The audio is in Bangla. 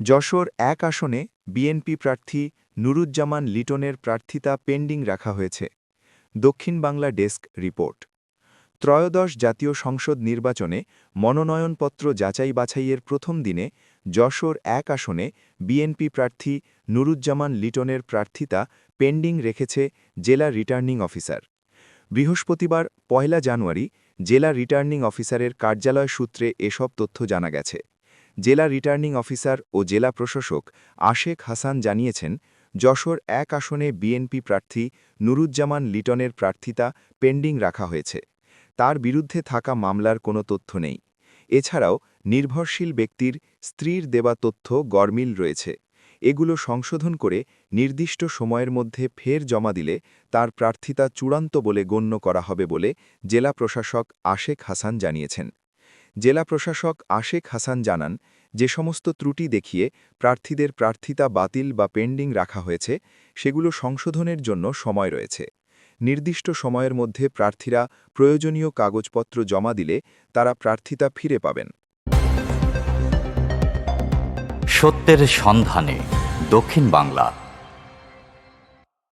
যশোর এক আসনে বিএনপি প্রার্থী নুরুজ্জামান লিটনের প্রার্থিতা পেন্ডিং রাখা হয়েছে। দক্ষিণ বাংলা ডেস্ক রিপোর্ট। ত্রয়োদশ জাতীয় সংসদ নির্বাচনে মনোনয়নপত্র যাচাই বাছাইয়ের প্রথম দিনে যশোর এক আসনে বিএনপি প্রার্থী নুরুজ্জামান লিটনের প্রার্থিতা পেন্ডিং রেখেছে জেলা রিটার্নিং অফিসার। বৃহস্পতিবার পয়লা জানুয়ারি জেলা রিটার্নিং অফিসারের কার্যালয় সূত্রে এসব তথ্য জানা গেছে। জেলা রিটার্নিং অফিসার ও জেলা প্রশাসক আশেক হাসান জানিয়েছেন, যশোর এক আসনে বিএনপি প্রার্থী নুরুজ্জামান লিটনের প্রার্থিতা পেন্ডিং রাখা হয়েছে। তার বিরুদ্ধে থাকা মামলার কোনো তথ্য নেই। এছাড়াও নির্ভরশীল ব্যক্তির স্ত্রীর দেওয়া তথ্য গরমিল রয়েছে। এগুলো সংশোধন করে নির্দিষ্ট সময়ের মধ্যে ফের জমা দিলে তার প্রার্থিতা চূড়ান্ত বলে গণ্য করা হবে বলে জেলা প্রশাসক আশেক হাসান জানিয়েছেন। জেলা প্রশাসক আশেক হাসান জানান, যে সমস্ত ত্রুটি দেখিয়ে প্রার্থীদের প্রার্থিতা বাতিল বা পেন্ডিং রাখা হয়েছে, সেগুলো সংশোধনের জন্য সময় রয়েছে। নির্দিষ্ট সময়ের মধ্যে প্রার্থীরা প্রয়োজনীয় কাগজপত্র জমা দিলে তারা প্রার্থিতা ফিরে পাবেন। সত্যের সন্ধানে দক্ষিণ বাংলা।